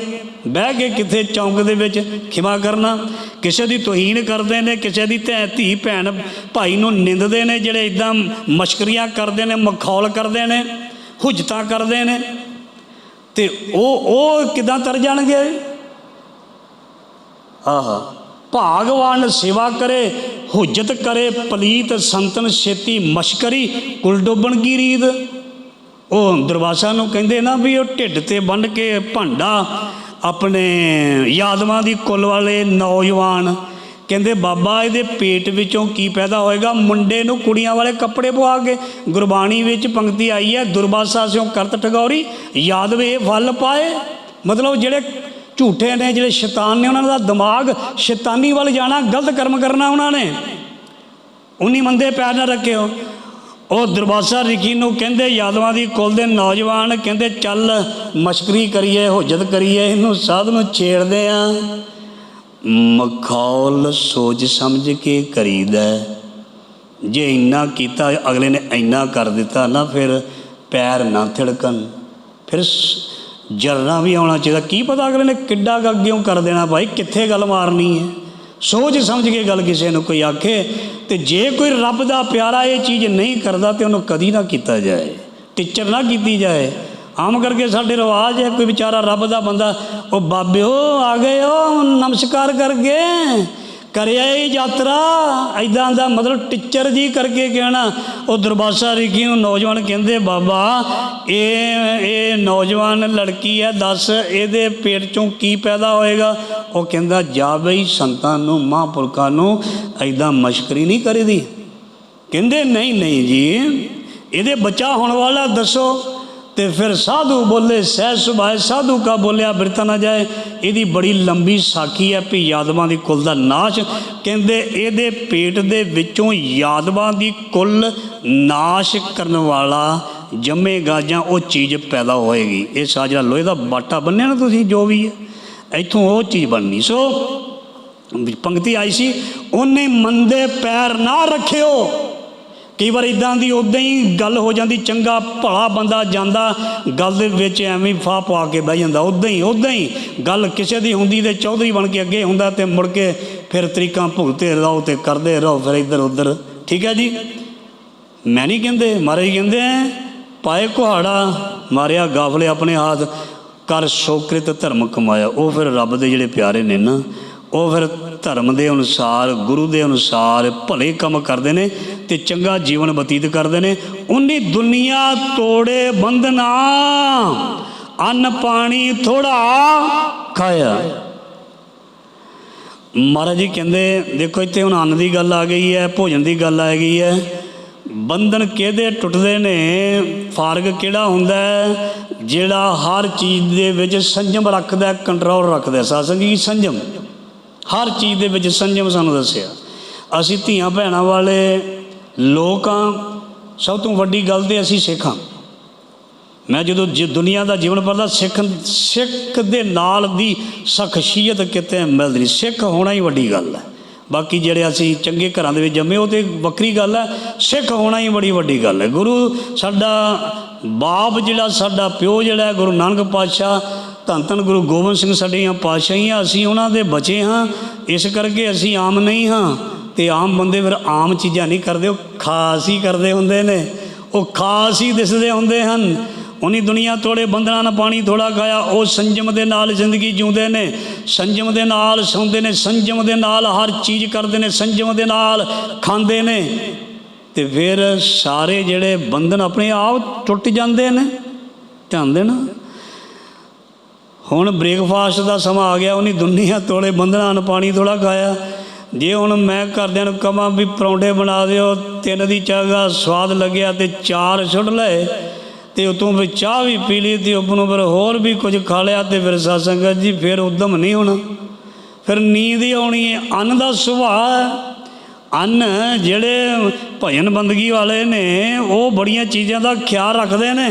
S1: ਬਹਿ ਕੇ ਕਿਥੇ ਚੌਂਕ ਦੇ ਵਿੱਚ ਖਿਮਾ ਕਰਨਾ, ਕਿਸੇ ਦੀ ਤੋਹੀਨ ਕਰਦੇ ਨੇ, ਕਿਸੇ ਦੀ ਧੈ ਧੀ ਭੈਣ ਭਾਈ ਨੂੰ ਨਿੰਦਦੇ ਨੇ, ਜਿਹੜੇ ਇਦਾਂ ਮਸ਼ਕਰੀਆਂ ਕਰਦੇ ਨੇ, ਮਖੌਲ ਕਰਦੇ ਨੇ, ਹੁਜਤਾਂ ਕਰਦੇ ਨੇ। ਤੇ ਉਹ ਉਹ ਕਿਦਾਂ ਤਰ ਜਾਣਗੇ? ਆਹਾ, ਭਾਗਵਾਨ ਸੇਵਾ ਕਰੇ, ਹੁਜਤ ਕਰੇ, ਪਲੀਤ ਸੰਤਨ ਛੇਤੀ ਮਸ਼ਕਰੀ ਕੁਲ ਡੋਬਣ ਕੀ ਰੀਤ? ਉਹ ਦਰਵਾਜ਼ਾ ਨੂੰ ਕਹਿੰਦੇ ਨਾ ਵੀ ਉਹ ਢਿੱਡ ਤੇ ਬੰਨ ਕੇ ਭਾਂਡਾ ਆਪਣੇ ਯਾਦਵਾਂ ਦੀ ਕੁੱਲ ਵਾਲੇ ਨੌਜਵਾਨ। ਕਹਿੰਦੇ, ਬਾਬਾ, ਇਹਦੇ ਪੇਟ ਵਿੱਚੋਂ ਕੀ ਪੈਦਾ ਹੋਏਗਾ? ਮੁੰਡੇ ਨੂੰ ਕੁੜੀਆਂ ਵਾਲੇ ਕੱਪੜੇ ਪਵਾ ਕੇ ਗੁਰਬਾਣੀ ਵਿੱਚ ਪੰਕਤੀ ਆਈ ਹੈ, ਦੁਰਵਾਸਾ ਸਿਓ ਕਰਤ ਠਗੌਰੀ, ਯਾਦਵੇ ਫਲ ਪਾਏ। ਮਤਲਬ ਜਿਹੜੇ ਝੂਠੇ ਨੇ, ਜਿਹੜੇ ਸ਼ੈਤਾਨ ਨੇ, ਉਹਨਾਂ ਦਾ ਦਿਮਾਗ ਸ਼ੈਤਾਨੀ ਵੱਲ ਜਾਣਾ, ਗਲਤ ਕਰਮ ਕਰਨਾ ਉਹਨਾਂ ਨੇ। ਉਨੀ ਮੰਦੇ ਪੈਰ ਨਾ ਰੱਖਿਓ। ਉਹ ਦਰਵਾਜ਼ਾ ਰਿਕੀ ਨੂੰ ਕਹਿੰਦੇ, ਯਾਦਵਾਂ ਦੀ ਕੁਲ ਦੇ ਨੌਜਵਾਨ ਕਹਿੰਦੇ, ਚੱਲ ਮਸ਼ਕਰੀ ਕਰੀਏ, ਹੁਜਤ ਕਰੀਏ, ਇਹਨੂੰ ਸਾਧ ਨੂੰ ਛੇੜਦੇ ਆ। ਮਖੌਲ ਸੋਚ ਸਮਝ ਕੇ ਕਰੀਦਾ ਜੇ ਇੰਨਾ ਕੀਤਾ, ਅਗਲੇ ਨੇ ਇੰਨਾ ਕਰ ਦਿੱਤਾ, ਨਾ ਫਿਰ ਪੈਰ ਨਾ ਥਿੜਕਣ। ਫਿਰ ਸ- ਜਰਨਾ ਵੀ ਆਉਣਾ ਚਾਹੀਦਾ। ਕੀ ਪਤਾ ਅਗਲੇ ਨੇ ਕਿੱਡਾ ਕੁ ਕਰ ਦੇਣਾ, ਭਾਈ, ਕਿੱਥੇ ਗੱਲ ਮਾਰਨੀ ਹੈ? ਸੋਚ ਸਮਝ ਕੇ ਗੱਲ ਕਿਸੇ ਨੂੰ ਕੋਈ ਆਖੇ ਤੇ ਜੇ ਕੋਈ ਰੱਬ ਦਾ ਪਿਆਰਾ ਇਹ ਚੀਜ਼ ਨਹੀਂ ਕਰਦਾ ਤੇ ਉਹਨੂੰ ਕਦੀ ਨਾ ਕੀਤਾ ਜਾਏ, ਟੀਚਰ ਨਾ ਕੀਤੀ ਜਾਏ। ਆਮ ਕਰਕੇ ਸਾਡੇ ਰਿਵਾਜ ਹੈ, ਕੋਈ ਵਿਚਾਰਾ ਰੱਬ ਦਾ ਬੰਦਾ, ਉਹ ਬਾਬਿਓ ਆ ਗਏ ਹੋ ਨਮਸਕਾਰ ਕਰ ਗਏ। ਕਰਿਆ ਇਹ ਯਾਤਰਾ ਐਦਾਂ ਦਾ ਮਤਲਬ ਟੀਚਰ ਜੀ ਕਰਕੇ ਕਹਿਣਾ, ਉਹ ਦਰਬਾਸਾ ਰਿਕੀ ਨੂੰ ਨੌਜਵਾਨ ਕਹਿੰਦੇ, ਬਾਬਾ, ਇਹ ਇਹ ਨੌਜਵਾਨ ਲੜਕੀ ਹੈ, ਦੱਸ ਇਹਦੇ ਪੇਟ ਚੋਂ ਕੀ ਪੈਦਾ ਹੋਏਗਾ? ਉਹ ਕਹਿੰਦਾ, ਜਾ ਬਈ ਸੰਤਾਂ ਨੂੰ, ਮਹਾਂਪੁਰਖਾਂ ਨੂੰ ਐਦਾਂ ਮਸ਼ਕਰੀ ਨਹੀਂ ਕਰੀਦੀ। ਕਹਿੰਦੇ, ਨਹੀਂ ਨਹੀਂ ਜੀ, ਇਹਦੇ ਬੱਚਾ ਹੋਣ ਵਾਲਾ ਦੱਸੋ। ਤੇ ਫਿਰ ਸਾਧੂ ਬੋਲੇ, ਸਹਿ ਸੁਭਾਏ, ਸਾਧੂ ਕਾ ਬੋਲਿਆ, ਬਿਰਤਾ ਨਾ ਜਾਏ। ਇਹਦੀ ਬੜੀ ਲੰਬੀ ਸਾਖੀ ਹੈ ਵੀ ਯਾਦਵਾਂ ਦੀ ਕੁੱਲ ਦਾ ਨਾਸ਼। ਕਹਿੰਦੇ ਇਹਦੇ ਪੇਟ ਦੇ ਵਿੱਚੋਂ ਯਾਦਵਾਂ ਦੀ ਕੁੱਲ ਨਾਸ਼ ਕਰਨ ਵਾਲਾ ਜੰਮੇਗਾ ਜਾਂ ਉਹ ਚੀਜ਼ ਪੈਦਾ ਹੋਏਗੀ। ਇਹ ਸਾਜਰਾ ਲੋਹੇ ਦਾ ਬਾਟਾ ਬੰਨਿਆ ਨਾ ਤੁਸੀਂ, ਜੋ ਵੀ ਹੈ। ਇੱਥੋਂ ਉਹ ਚੀਜ਼ ਬਣਨੀ। ਸੋ ਵੀ ਪੰਕਤੀ ਆਈ ਸੀ, ਉਹਨੇ ਮੰਦੇ ਪੈਰ ਨਾ ਰੱਖਿਓ। ਕਈ ਵਾਰ ਇਦਾਂ ਦੀ ਉਦਾਂ ਹੀ ਗੱਲ ਹੋ ਜਾਂਦੀ, ਚੰਗਾ ਭਲਾ ਬੰਦਾ ਜਾਂਦਾ, ਗੱਲ ਦੇ ਵਿੱਚ ਐਵੇਂ ਫਾ ਪਾ ਕੇ ਬਹਿ ਜਾਂਦਾ ਉਦਾਂ ਹੀ ਉਦਾਂ ਹੀ ਗੱਲ ਕਿਸੇ ਦੀ ਹੁੰਦੀ ਤੇ ਚੌਧਰੀ ਬਣ ਕੇ ਅੱਗੇ ਹੁੰਦਾ ਤੇ ਮੁੜ ਕੇ ਫਿਰ ਤਰੀਕਾਂ ਭੁਗਤੇ ਰਹੋ ਤੇ ਕਰਦੇ ਰਹੋ, ਫਿਰ ਇੱਧਰ ਉੱਧਰ। ਠੀਕ ਹੈ ਜੀ? ਮੈਂ ਨਹੀਂ ਕਹਿੰਦੇ, ਮਹਾਰਾਜ ਕਹਿੰਦੇ ਪਾਏ ਕੁਹਾੜਾ, ਮਾਰਿਆ ਗਾਫਲੇ ਆਪਣੇ ਹੱਥ, ਕਰ ਸ਼ੋਕ੍ਰਿਤ ਧਰਮ ਕਮਾਇਆ। ਉਹ ਫਿਰ ਰੱਬ ਦੇ ਜਿਹੜੇ ਪਿਆਰੇ ਨੇ ਨਾ ਉਹ ਫਿਰ ਧਰਮ ਦੇ ਅਨੁਸਾਰ, ਗੁਰੂ ਦੇ ਅਨੁਸਾਰ ਭਲੇ ਕੰਮ ਕਰਦੇ ਨੇ ਤੇ ਚੰਗਾ ਜੀਵਨ ਬਤੀਤ ਕਰਦੇ ਨੇ। ਉਨੀ ਦੁਨੀਆ ਤੋੜੇ ਬੰਧਨਾ, ਅੰਨ ਪਾਣੀ ਥੋੜਾ ਖਾਇਆ। ਮਹਾਰਾਜ ਜੀ ਕਹਿੰਦੇ, ਦੇਖੋ ਇੱਥੇ ਹੁਣ ਅੰਨ ਦੀ ਗੱਲ ਆ ਗਈ ਹੈ, ਭੋਜਨ ਦੀ ਗੱਲ ਆ ਗਈ ਹੈ। ਬੰਧਨ ਕਿਹਦੇ ਟੁੱਟਦੇ ਨੇ? ਫਾਰਗ ਕਿਹੜਾ ਹੁੰਦਾ ਜਿਹੜਾ ਹਰ ਚੀਜ਼ ਦੇ ਵਿੱਚ ਸੰਜਮ ਰੱਖਦਾ ਕੰਟਰੋਲ ਰੱਖਦਾ ਸਾਸੰਗ ਸੰਜਮ। ਹਰ ਚੀਜ਼ ਦੇ ਵਿੱਚ ਸੰਜਮ ਸਾਨੂੰ ਦੱਸਿਆ। ਅਸੀਂ ਧੀਆਂ ਭੈਣਾਂ ਵਾਲੇ ਲੋਕਾਂ ਸਭ ਤੋਂ ਵੱਡੀ ਗੱਲ ਤੇ ਅਸੀਂ ਸਿੱਖਾਂ। ਮੈਂ ਜਦੋਂ ਜ- ਦੁਨੀਆ ਦਾ ਜੀਵਨ ਪੜਦਾ ਸਿੱਖ ਸਿੱਖ ਦੇ ਨਾਲ ਦੀ ਸ਼ਖਸੀਅਤ ਕਿਤੇ ਮਿਲਦੀ ਨਹੀਂ। ਸਿੱਖ ਹੋਣਾ ਹੀ ਵੱਡੀ ਗੱਲ ਹੈ। ਬਾਕੀ ਜਿਹੜੇ ਅਸੀਂ ਚੰਗੇ ਘਰਾਂ ਦੇ ਵਿੱਚ ਜੰਮੇ, ਉਹ ਤੇ ਵੱਖਰੀ ਗੱਲ ਹੈ। ਸਿੱਖ ਹੋਣਾ ਹੀ ਬੜੀ ਵੱਡੀ ਗੱਲ ਹੈ। ਗੁਰੂ ਸਾਡਾ ਬਾਪ ਜਿਹੜਾ, ਸਾਡਾ ਪਿਓ ਜਿਹੜਾ ਗੁਰੂ ਨਾਨਕ ਪਾਤਸ਼ਾਹ ਧੰਨ ਧੰਨ ਗੁਰੂ ਗੋਬਿੰਦ ਸਿੰਘ ਸਾਡੀਆਂ ਪਾਤਸ਼ਾਹੀਆਂ, ਅਸੀਂ ਉਹਨਾਂ ਦੇ ਬਚੇ ਹਾਂ, ਇਸ ਕਰਕੇ ਅਸੀਂ ਆਮ ਨਹੀਂ ਹਾਂ। ਤੇ ਆਮ ਬੰਦੇ ਫਿਰ ਆਮ ਚੀਜ਼ਾਂ ਨਹੀਂ ਕਰਦੇ, ਉਹ ਖਾਸ ਹੀ ਕਰਦੇ ਹੁੰਦੇ ਨੇ। ਉਹ ਖਾਸ ਹੀ ਦਿਸਦੇ ਹੁੰਦੇ ਹਨ। ਉਨੀ ਦੁਨੀਆ ਤੋੜੇ ਬੰਦਨਾ ਨਾ ਪਾਣੀ ਥੋੜਾ ਖਾਇਆ, ਉਹ ਸੰਜਮ ਦੇ ਨਾਲ ਜ਼ਿੰਦਗੀ ਜਿਉਂਦੇ ਨੇ। ਸੰਜਮ ਦੇ ਨਾਲ ਸੌਂਦੇ ਨੇ, ਸੰਜਮ ਦੇ ਨਾਲ ਹਰ ਚੀਜ਼ ਕਰਦੇ ਨੇ, ਸੰਜਮ ਦੇ ਨਾਲ ਖਾਂਦੇ ਨੇ। ਤੇ ਫਿਰ ਸਾਰੇ ਜਿਹੜੇ ਬੰਧਨ ਆਪਣੇ ਆਪ ਟੁੱਟ ਜਾਂਦੇ ਨੇ, ਧਿਆਨ ਦੇਣਾ। ਹੁਣ ਬ੍ਰੇਕਫਾਸਟ ਦਾ ਸਮਾਂ ਆ ਗਿਆ, ਉਹਨੇ ਦੁਨੀਆ ਤੋਲੇ ਬੰਧਨਾਂ ਨੂੰ ਪਾਣੀ ਥੋੜਾ ਖਾਇਆ। ਜੇ ਹੁਣ ਮੈਂ ਘਰਦਿਆਂ ਨੂੰ ਕਹਾਂ ਵੀ ਪਰੌਂਠੇ ਬਣਾ ਦਿਓ, ਤਿੰਨ ਦੀ ਚਾਹ ਦਾ ਸਵਾਦ ਲੱਗਿਆ ਤੇ ਚਾਰ ਛੁੱਟ ਲਏ, ਤੇ ਉਤੋਂ ਫਿਰ ਚਾਹ ਵੀ ਪੀ ਲਈ ਤੇ ਉਪਰੋਂ ਫਿਰ ਹੋਰ ਵੀ ਕੁਝ ਖਾ ਲਿਆ ਤੇ ਫਿਰ ਸਾਧ ਸੰਗਤ ਜੀ, ਫਿਰ ਉਦਮ ਨਹੀਂ ਹੋਣਾ। ਫਿਰ ਨੀਂਦ ਹੀ ਆਉਣੀ ਹੈ, ਅੰਨ ਦਾ ਸੁਭਾਅ ਅੰਨ ਜਿਹੜੇ ਭਜਨ ਬੰਦਗੀ ਵਾਲੇ ਨੇ, ਉਹ ਬੜੀਆਂ ਚੀਜ਼ਾਂ ਦਾ ਖਿਆਲ ਰੱਖਦੇ ਨੇ।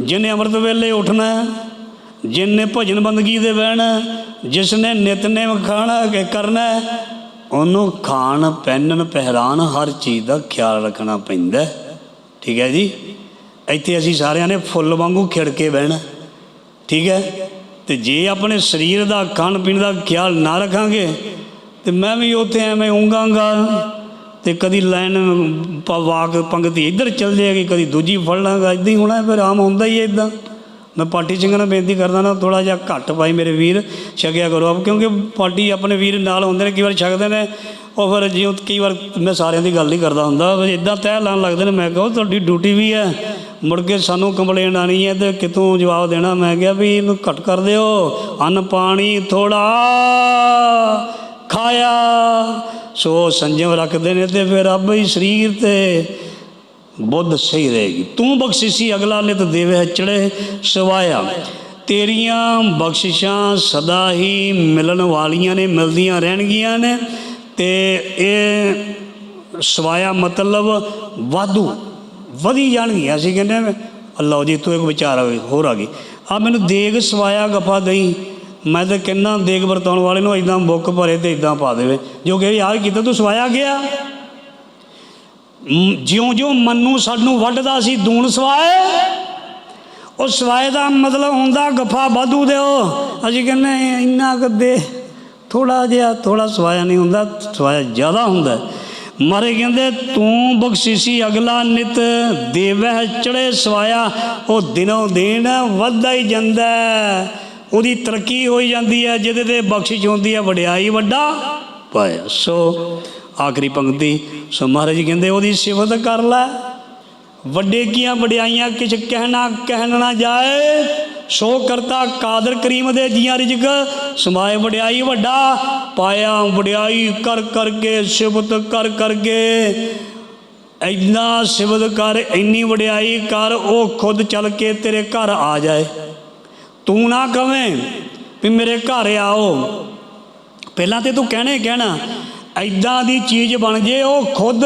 S1: ਜਿਹਨੇ ਅੰਮ੍ਰਿਤ ਵੇਲੇ ਉੱਠਣਾ ਹੈ, ਜਿਹਨੇ ਭਜਨ ਬੰਦਗੀ ਦੇ ਬਹਿਣਾ ਜਿਸ ਨੇ ਨਿਤਨੇਮ ਖਾਣਾ ਕਿ ਕਰਨਾ ਉਹਨੂੰ ਖਾਣ ਪਹਿਨਣ ਪਹਿਰਾਨ ਹਰ ਚੀਜ਼ ਦਾ ਖਿਆਲ ਰੱਖਣਾ ਪੈਂਦਾ। ਠੀਕ ਹੈ ਜੀ? ਇੱਥੇ ਅਸੀਂ ਸਾਰਿਆਂ ਨੇ ਫੁੱਲ ਵਾਂਗੂ ਖਿੜ ਕੇ ਬਹਿਣਾ। ਠੀਕ ਹੈ? ਤੇ ਜੇ ਆਪਣੇ ਸਰੀਰ ਦਾ ਖਾਣ ਪੀਣ ਦਾ ਖਿਆਲ ਨਾ ਰੱਖਾਂਗੇ ਤੇ ਮੈਂ ਵੀ ਉੱਥੇ ਐਵੇਂ ਉਂਗਾਂਗਾ ਤੇ ਕਦੀ ਲਾਈਨ ਪ- ਵਾਕ ਪੰਗਤੀ ਇੱਧਰ ਚੱਲ ਜਾਏਗੀ ਕਦੀ ਦੂਜੀ ਫੜ ਲਾਂਗਾ ਇਦਾਂ ਹੀ ਹੋਣਾ ਫਿਰ ਆਮ ਹੁੰਦਾ ਹੀ ਹੈ ਇਦਾਂ ਮੈਂ ਪਾਰਟੀ ਸਿੰਘਾਂ ਨੂੰ ਬੇਨਤੀ ਕਰਦਾ ਨਾ ਥੋੜਾ ਜਿਹਾ ਘੱਟ ਪਾਈ ਮੇਰੇ ਵੀਰ, ਛਕਿਆ ਕਰੋ। ਆਪ ਕਿਉਂਕਿ ਪਾਰਟੀ ਆਪਣੇ ਵੀਰ ਨਾਲ ਹੁੰਦੇ ਨੇ, ਕਈ ਵਾਰ ਛਕਦੇ ਨੇ, ਉਹ ਫਿਰ ਜਿਉਂ ਕਈ ਵਾਰ ਮੈਂ ਸਾਰਿਆਂ ਦੀ ਗੱਲ ਨਹੀਂ ਕਰਦਾ ਹੁੰਦਾ। ਫਿਰ ਇਦਾਂ ਤੈਅ ਲਾਉਣ ਲੱਗਦੇ ਨੇ, ਮੈਂ ਕਹੋ ਤੁਹਾਡੀ ਡਿਊਟੀ ਵੀ ਹੈ। ਮੁੜ ਕੇ ਸਾਨੂੰ ਕੰਪਲੇਂਟ ਆਣੀ ਹੈ ਤੇ ਕਿਤੋਂ ਜਵਾਬ ਦੇਣਾ? ਮੈਂ ਕਿਹਾ ਵੀ ਇਹਨੂੰ ਘੱਟ ਕਰ ਦਿਓ। ਅੰਨ, ਪਾਣੀ, ਥੋੜਾ ਖਾਇਆ। ਸੋ ਸੰਜਮ ਰੱਖਦੇ ਨੇ ਤੇ ਫਿਰ ਰੱਬ ਹੀ ਸਰੀਰ ਤੇ ਬੁੱਧ ਸਹੀ ਰਹੇਗੀ। ਤੂੰ ਬਖਸ਼ਿਸ਼ੀ ਅਗਲਾ ਨਿਤ ਦੇਵੇ ਚੜੇ ਸਵਾਇਆ। ਤੇਰੀਆਂ ਬਖਸ਼ਿਸ਼ਾਂ ਸਦਾ ਹੀ ਮਿਲਣ ਵਾਲੀਆਂ ਨੇ ਮਿਲਦੀਆਂ ਰਹਿਣਗੀਆਂ ਨੇ। ਤੇ ਇਹ ਸਵਾਇਆ ਮਤਲਬ ਵਾਧੂ ਵਧੀ ਜਾਣਗੀਆਂ। ਅਸੀਂ ਕਹਿੰਦੇ ਹਾਂ, ਅੱਲਾਹ ਜੀ ਤੂੰ ਇੱਕ ਵਿਚਾਰ ਆ ਹੋਰ ਆ ਗਈ। ਆ ਮੈਨੂੰ ਦੇਗ ਸਵਾਇਆ ਗਫਾ ਦਈ। ਮੈਂ ਤਾਂ ਕਹਿੰਦਾ ਦੇਗ ਵਰਤਾਉਣ ਵਾਲੇ ਨੂੰ ਇਦਾਂ ਬੁੱਕ ਭਰੇ ਤੇ ਇਦਾਂ ਪਾ ਦੇਵੇ। ਜੋ ਕਿ ਆਹ ਕੀਤਾ ਤੂੰ ਸਵਾਇਆ ਗਿਆ? ਜਿਉਂ-ਜਿਉਂ ਮੰਨੂ ਸਾਨੂੰ ਵੱਢਦਾ ਸੀ, ਦੂਣ ਸਵਾਏ। ਉਹ ਸਵਾਏ ਦਾ ਮਤਲਬ ਹੁੰਦਾ, ਗਫਾ ਵਾਧੂ ਦਿਓ। ਅਸੀਂ ਕਹਿੰਦੇ ਇੰਨਾ ਕੁ ਦੇ ਥੋੜਾ ਜਿਹਾ ਥੋੜਾ ਸਵਾਇਆ ਨਹੀਂ ਹੁੰਦਾ, ਸਵਾਇਆ ਜ਼ਿਆਦਾ ਹੁੰਦਾ। ਮਾਰੇ ਕਹਿੰਦੇ, ਤੂੰ ਬਖਸ਼ਿਸ਼ੀ ਅਗਲਾ ਨਿਤ ਦੇਵਹਿ ਚੜੇ ਸਵਾਇਆ, ਉਹ ਦਿਨੋਂ ਦਿਨ ਵੱਧਦਾ ਹੀ ਜਾਂਦਾ ਉਹਦੀ ਤਰੱਕੀ ਹੋਈ ਜਾਂਦੀ ਹੈ, ਜਿਹਦੇ ਤੇ ਬਖਸ਼ਿਸ਼ ਹੁੰਦੀ ਹੈ, ਵਡਿਆਈ ਵੱਡਾ ਪਾਇਆ। ਸੋ ਆਖਰੀ ਪੰਕਤੀ, ਸੋ ਮਹਾਰਾਜ ਜੀ ਕਹਿੰਦੇ, ਉਹਦੀ ਸਿਫਤ ਕਰ ਲੈ। ਵੱਡੇ ਕੀਆਂ ਵਡਿਆਈਆਂ, ਕਿਛ ਕਹਿਣਾ, ਕਹਿਣ ਨਾ ਜਾਏ। ਸੋ ਕਰਤਾ ਕਾਦਰ ਕਰੀਮ ਦੇ ਜੀਆਂ ਰਿਜਕ। ਸਮਾਏ ਵਡਿਆਈ ਵੱਡਾ, ਪਾਇਆ ਵਡਿਆਈ ਕਰ ਕਰਕੇ, ਸਿਫਤ ਕਰ ਕਰਕੇ। ਇੰਨਾ ਸਿਫਤ ਕਰ, ਇੰਨੀ ਵਡਿਆਈ ਕਰ, ਉਹ ਖੁਦ ਚੱਲ ਕੇ ਤੇਰੇ ਘਰ ਆ ਜਾਏ। ਤੂੰ ਨਾ ਕਵੇਂ ਵੀ ਮੇਰੇ ਘਰ ਆਓ। ਪਹਿਲਾਂ ਤੇ ਤੂੰ ਕਹਿਣੇ ਕਹਿਣਾ ਐਦਾਂ ਦੀ ਚੀਜ਼ ਬਣ ਜੇ ਉਹ ਖੁਦ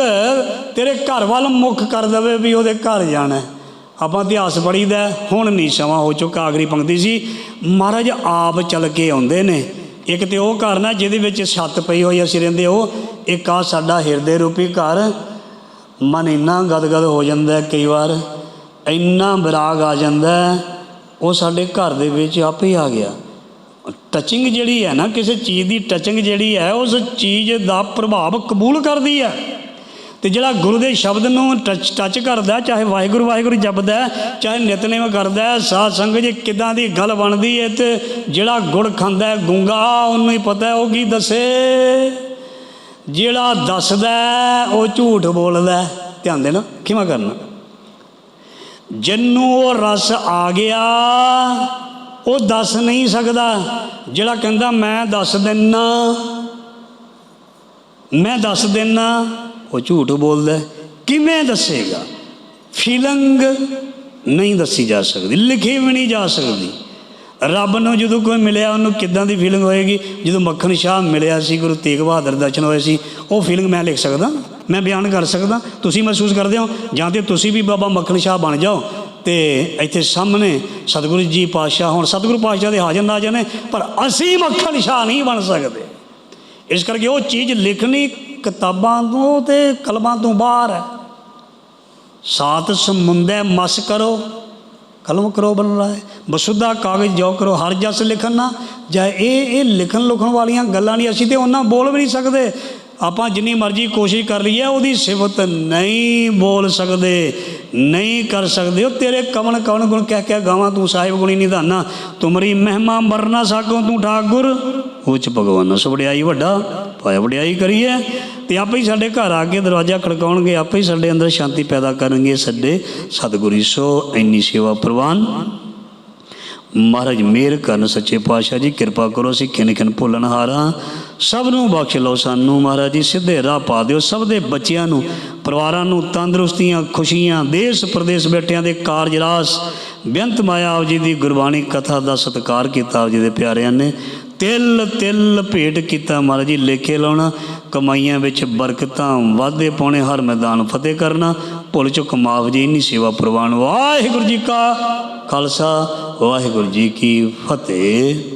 S1: ਤੇਰੇ ਘਰ ਵੱਲ ਮੁੱਖ ਕਰ ਦਵੇ ਵੀ ਉਹਦੇ ਘਰ ਜਾਣਾ ਆਪਾਂ ਇਤਿਹਾਸ ਪੜ੍ਹੀਦਾ ਹੁਣ ਨਹੀਂ ਸਮਾਂ ਹੋ ਚੁੱਕਾ, ਆਖਰੀ ਪੰਕਤੀ ਸੀ, ਮਹਾਰਾਜ ਆਪ ਚੱਲ ਕੇ ਆਉਂਦੇ ਨੇ। ਇੱਕ ਤੇ ਉਹ ਘਰ ਨਾ ਜਿਹਦੇ ਵਿੱਚ ਛੱਤ ਪਈ ਹੋਈ ਅਸੀਂ ਰਹਿੰਦੇ ਉਹ ਇੱਕ ਆ ਸਾਡਾ ਹਿਰਦੇ ਰੂਪੀ ਘਰ। ਮਨ ਇੰਨਾ ਗਦਗਦ ਹੋ ਜਾਂਦਾ ਕਈ ਵਾਰ, ਇੰਨਾ ਵਿਰਾਗ ਆ ਜਾਂਦਾ ਉਹ ਸਾਡੇ ਘਰ ਦੇ ਵਿੱਚ ਆਪੇ ਆ ਗਿਆ। ਟਚਿੰਗ ਜਿਹੜੀ ਹੈ ਨਾ ਕਿਸੇ ਚੀਜ਼ ਦੀ ਟਚਿੰਗ ਜਿਹੜੀ ਹੈ ਉਸ ਚੀਜ਼ ਦਾ ਪ੍ਰਭਾਵ ਕਬੂਲ ਕਰਦੀ ਹੈ। ਤੇ ਜਿਹੜਾ ਗੁਰੂ ਦੇ ਸ਼ਬਦ ਨੂੰ ਟੱਚ ਟੱਚ ਕਰਦਾ ਚਾਹੇ ਵਾਹਿਗੁਰੂ ਵਾਹਿਗੁਰੂ ਜਪਦਾ ਚਾਹੇ ਨਿਤਨੇਮ ਕਰਦਾ ਹੈ, ਸਾਧ ਸੰਗਤ ਜੀ ਕਿਦਾਂ ਦੀ ਗੱਲ ਬਣਦੀ ਹੈ ਤੇ ਜਿਹੜਾ ਗੁੜ ਖਾਂਦਾ ਹੈ, ਗੂੰਗਾ ਉਹਨੂੰ ਹੀ ਪਤਾ ਉਹ ਕੀ ਦੱਸੇ? ਜਿਹੜਾ ਦੱਸਦਾ ਉਹ ਝੂਠ ਬੋਲਦਾ ਧਿਆਨ ਦੇਣਾ ਕਿਵੇਂ ਕਰਨਾ। ਜਿੰਨੂੰ ਉਹ ਰਸ ਆ ਗਿਆ ਉਹ ਦੱਸ ਨਹੀਂ ਸਕਦਾ, ਜਿਹੜਾ ਕਹਿੰਦਾ ਮੈਂ ਦੱਸ ਦਿੰਨਾ। ਮੈਂ ਦੱਸ ਦਿੰਨਾ। ਉਹ ਝੂਠ ਬੋਲਦਾ ਕਿਵੇਂ ਦੱਸੇਗਾ? ਫੀਲਿੰਗ ਨਹੀਂ ਦੱਸੀ ਜਾ ਸਕਦੀ, ਲਿਖੀ ਵੀ ਨਹੀਂ ਜਾ ਸਕਦੀ। ਰੱਬ ਨੂੰ ਜਦੋਂ ਕੋਈ ਮਿਲਿਆ, ਉਹਨੂੰ ਕਿੱਦਾਂ ਦੀ ਫੀਲਿੰਗ ਹੋਏਗੀ? ਜਦੋਂ ਮੱਖਣ ਸ਼ਾਹ ਮਿਲਿਆ ਸੀ, ਗੁਰੂ ਤੇਗ ਬਹਾਦਰ ਦਰਸ਼ਨ ਹੋਏ ਸੀ, ਉਹ ਫੀਲਿੰਗ ਮੈਂ ਲਿਖ ਸਕਦਾ, ਮੈਂ ਬਿਆਨ ਕਰ ਸਕਦਾ। ਤੁਸੀਂ ਮਹਿਸੂਸ ਕਰਦੇ ਹੋ, ਜਾਂ ਤੇ ਤੁਸੀਂ ਵੀ ਬਾਬਾ ਮੱਖਣ ਸ਼ਾਹ ਬਣ ਜਾਓ। ਤੇ ਇੱਥੇ ਸਾਹਮਣੇ ਸਤਿਗੁਰੂ ਜੀ ਪਾਤਸ਼ਾਹ ਹੁਣ, ਸਤਿਗੁਰੂ ਪਾਤਸ਼ਾਹ ਦੇ ਹਾਜ਼ਰ ਨਾਜ਼ਰ ਨੇ ਪਰ ਅਸੀਂ ਮੱਖਣ ਸ਼ਾਹ ਨਹੀਂ ਬਣ ਸਕਦੇ। ਇਸ ਕਰਕੇ ਉਹ ਚੀਜ਼ ਲਿਖਣੀ ਕਿਤਾਬਾਂ ਤੋਂ ਤੇ ਕਲਮਾਂ ਤੋਂ ਬਾਹਰ ਹੈ। ਸਾਤ ਸਮੁੰਦੇ ਮਸ ਕਰੋ, ਕਲਮ ਕਰੋ ਬਣਰਾਏ ਬਸੁੱਧਾ ਕਾਗਜ਼ ਜੋ ਕਰੋ, ਹਰ ਜਸ ਲਿਖਣ ਨਾ। ਜਾਂ ਇਹ ਇਹ ਲਿਖਣ ਲੁਖਣ ਵਾਲੀਆਂ ਗੱਲਾਂ ਨਹੀਂ, ਅਸੀਂ ਤੇ ਉਹਨਾਂ ਬੋਲ ਵੀ ਨਹੀਂ ਸਕਦੇ। ਆਪਾਂ ਜਿੰਨੀ ਮਰਜ਼ੀ ਕੋਸ਼ਿਸ਼ ਕਰ ਲਈਏ, ਉਹਦੀ ਸਿਫਤ ਨਹੀਂ ਬੋਲ ਸਕਦੇ, ਨਹੀਂ ਕਰ ਸਕਦੇ। ਉਹ ਤੇਰੇ ਕਵਣ ਕਵਣ ਗੁਣ ਕਹਿ ਕੇ ਗਾਵਾਂ, ਤੂੰ ਸਾਹਿਬ ਗੁਣੀ ਨਿਧਾਨਾ। ਤੁਮਰੀ ਮਹਿਮਾ ਮਰਨਾ ਸਾਕੋ ਤੂੰ ਠਾਕੁਰ। ਉੱਚ ਭਗਵਾਨ ਸੋ ਵਡਿਆਈ ਵੱਡਾ ਪਾਇਆ ਵਡਿਆਈ ਕਰੀਏ। ਤੇ ਆਪੇ ਹੀ ਸਾਡੇ ਘਰ ਆ ਕੇ ਦਰਵਾਜ਼ਾ ਖੜਕਾਉਣਗੇ, ਆਪੇ ਹੀ ਸਾਡੇ ਅੰਦਰ ਸ਼ਾਂਤੀ ਪੈਦਾ ਕਰਨਗੇ। ਸਾਡੇ ਸਤਿਗੁਰੂ ਸੋ, ਇੰਨੀ ਸੇਵਾ ਪ੍ਰਵਾਨ। ਮਹਾਰਾਜ ਮੇਰ ਕਰਨ ਸੱਚੇ ਪਾਤਸ਼ਾਹ ਜੀ, ਕਿਰਪਾ ਕਰੋ ਅਸੀਂ ਖਿਨ ਖਿਨ ਭੁੱਲਣ ਹਾਰਾਂ। ਸਭ ਨੂੰ ਬਖਸ਼ ਲਓ ਸਾਨੂੰ ਮਹਾਰਾਜ ਜੀ, ਸਿੱਧੇ ਰਾਹ ਪਾ ਦਿਓ ਸਭ ਦੇ ਬੱਚਿਆਂ ਨੂੰ, ਪਰਿਵਾਰਾਂ ਨੂੰ ਤੰਦਰੁਸਤੀਆਂ, ਖੁਸ਼ੀਆਂ, ਦੇਸ਼ ਪ੍ਰਦੇਸ਼ ਬੈਠਿਆਂ ਦੇ ਕਾਰਜ ਰਾਸ ਬੇਅੰਤ ਮਾਇਆ ਆਪ ਜੀ ਦੀ ਗੁਰਬਾਣੀ ਕਥਾ ਦਾ ਸਤਿਕਾਰ ਕੀਤਾ ਆਪ ਜੀ ਦੇ ਪਿਆਰਿਆਂ ਨੇ। ਤਿਲ ਤਿਲ ਭੇਟ ਕੀਤਾ ਮਹਾਰਾਜ ਜੀ, ਲੇਖੇ ਲਾਉਣਾ, ਕਮਾਈਆਂ ਵਿੱਚ ਬਰਕਤਾਂ ਵਾਧੇ ਪਾਉਣੇ, ਹਰ ਮੈਦਾਨ ਫਤਿਹ ਕਰਨਾ। ਭੁੱਲ ਚੁੱਕ ਮਾਫ ਜੀ ਸੇਵਾ ਪ੍ਰਵਾਨ। ਵਾਹਿਗੁਰੂ ਜੀ ਕਾ ਖਾਲਸਾ ਵਾਹਿਗੁਰੂ ਜੀ ਕੀ ਫਤਿਹ।